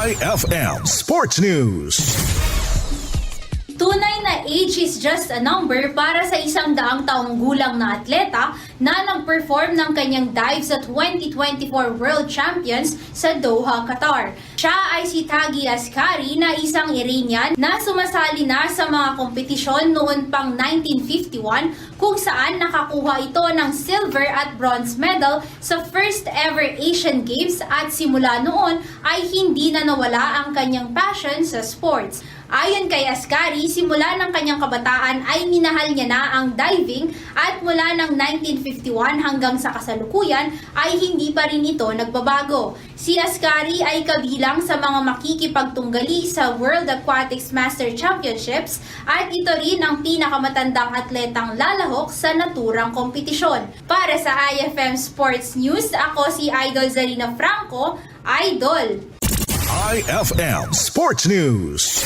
IFM Sports News. Tunay na age is just a number para sa isang daang taong gulang na atleta na nag-perform ng kanyang dive sa 2024 World Champions sa Doha, Qatar. Siya ay si Tagi Ascari na isang Iranian na sumasali na sa mga kompetisyon noon pang 1951 kung saan nakakuha ito ng silver at bronze medal sa first ever Asian Games at simula noon ay hindi na nawala ang kanyang passion sa sports. Ayon kay Ascari, simula ng kanyang kabataan ay minahal niya na ang diving at mula ng 1951 hanggang sa kasalukuyan ay hindi pa rin ito nagbabago. Si Ascari ay kabilang sa mga makikipagtunggali sa World Aquatics Master Championships at ito rin ang pinakamatandang atletang lalahok sa naturang kompetisyon. Para sa IFM Sports News, ako si Idol Zarina Franco, Idol! IFM Sports News.